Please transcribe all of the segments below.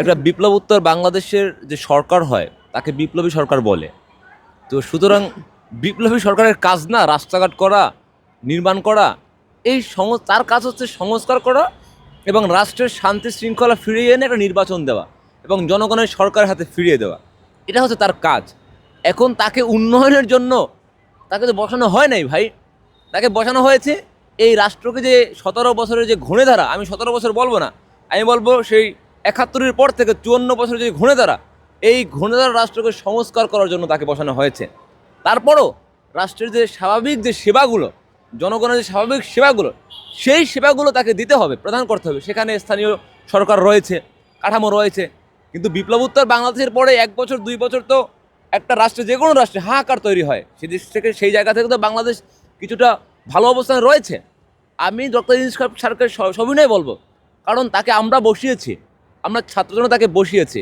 একটা বিপ্লব উত্তর বাংলাদেশের যে সরকার হয়, তাকে বিপ্লবী সরকার বলে। তো সুতরাং বিপ্লবী সরকারের কাজ না, রাস্তাঘাট করা, নির্মাণ করা, এই সং তার কাজ হচ্ছে সংস্কার করা এবং রাষ্ট্রের শান্তি শৃঙ্খলা ফিরিয়ে এনে একটা নির্বাচন দেওয়া এবং জনগণের সরকারের হাতে ফিরিয়ে দেওয়া। এটা হচ্ছে তার কাজ। এখন তাকে উন্নয়নের জন্য তাকে তো বসানো হয় নাই ভাই। তাকে বসানো হয়েছে এই রাষ্ট্রকে যে সতেরো বছরের যে ঘুণে ধারা আমি সতেরো বছর বলব না, আমি বলব সেই একাত্তরের পর থেকে চুয়ান্ন বছরের যে ঘুণে ধারা এই ঘুণে ধারা রাষ্ট্রকে সংস্কার করার জন্য তাকে বসানো হয়েছে। তারপরও রাষ্ট্রের যে স্বাভাবিক যে সেবাগুলো, জনগণের যে স্বাভাবিক সেবাগুলো, সেই সেবাগুলো তাকে দিতে হবে, প্রদান করতে হবে। সেখানে স্থানীয় সরকার রয়েছে, কাঠামো রয়েছে। কিন্তু বিপ্লবোত্তর বাংলাদেশের পরে এক বছর, দুই বছর তো একটা রাষ্ট্রে, যে কোনো রাষ্ট্রে হাহাকার তৈরি হয়। সেই দেশ থেকে, সেই জায়গা থেকে তো বাংলাদেশ কিছুটা ভালো অবস্থানে রয়েছে। আমি ডক্টর ইউনুস স্যারকে স- সবিনয় বলব, কারণ তাকে আমরা বসিয়েছি। আমরা ছাত্রজনতা তাকে বসিয়েছি।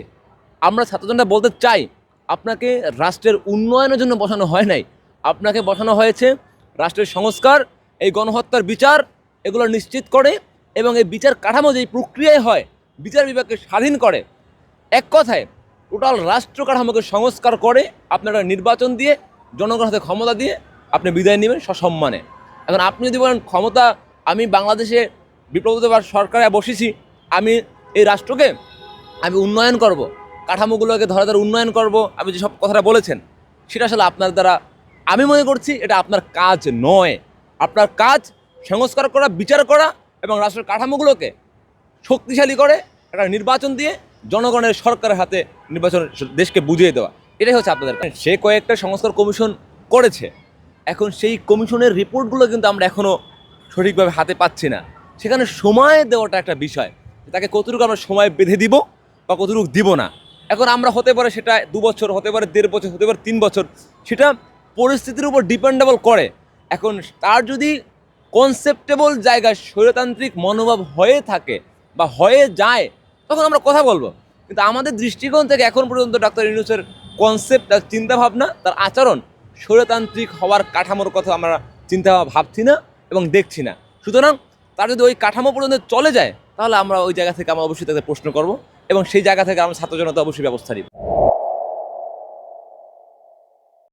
আমরা ছাত্রজনতা বলতে চাই, আপনাকে রাষ্ট্রের উন্নয়নের জন্য বসানো হয় নাই। আপনাকে বসানো হয়েছে রাষ্ট্রের সংস্কার, এই গণহত্যার বিচার, এগুলো নিশ্চিত করে এবং এই বিচার কাঠামো যেই প্রক্রিয়ায় হয়, বিচার বিভাগকে স্বাধীন করে। এক কথায়, টোটাল রাষ্ট্র কাঠামোকে সংস্কার করে আপনারা নির্বাচন দিয়ে, জনগণের হাতে ক্ষমতা দিয়ে আপনি বিদায় নেবেন সসম্মানে। এখন আপনি যদি বলেন, ক্ষমতা আমি বাংলাদেশে বিপ্লবীদের সরকারে বসেছি, আমি এই রাষ্ট্রকে আমি উন্নয়ন করব, কাঠামোগুলোকে ধরে ধরে উন্নয়ন করব, আমি যেসব কথাটা বলেছেন, সেটা আসলে আপনার দ্বারা আমি মনে করছি এটা আপনার কাজ নয়। আপনার কাজ সংস্কার করা, বিচার করা এবং রাষ্ট্রের কাঠামোগুলোকে শক্তিশালী করে একটা নির্বাচন দিয়ে জনগণের সরকারের হাতে নির্বাচন দেশকে বুঝিয়ে দেওয়া। এটাই হচ্ছে আপনাদের সে কয়েকটা সংস্কার কমিশন করেছে। এখন সেই কমিশনের রিপোর্টগুলো কিন্তু আমরা এখনও সঠিকভাবে হাতে পাচ্ছি না। সেখানে সময় দেওয়াটা একটা বিষয়। তাকে কতটুকু আমরা সময় বেঁধে দিব বা কতটুকু দিব না? এখন আমরা হতে পারে সেটা দু বছর, হতে পারে দেড় বছর, হতে পারে তিন বছর, সেটা পরিস্থিতির উপর ডিপেন্ডেবল করে। এখন তার যদি কনসেপ্টেবল জায়গায় স্বৈরতান্ত্রিক মনোভাব হয়ে থাকে বা হয়ে যায়, তখন আমরা কথা বলব। কিন্তু আমাদের দৃষ্টিকোণ থেকে এখন পর্যন্ত ডাক্তার ইউনুসের কনসেপ্ট তার চিন্তাভাবনা, তার আচরণ স্বৈরতান্ত্রিক হওয়ার কাঠামোর কথা আমরা চিন্তা ভাবছি না এবং দেখছি না। সুতরাং তার যদি ওই কাঠামো পর্যন্ত চলে যায়, তাহলে আমরা ওই জায়গা থেকে আমরা অবশ্যই তাদের প্রশ্ন করব এবং সেই জায়গা থেকে আমরা ছাত্র জনতা অবশ্যই ব্যবস্থা নিব।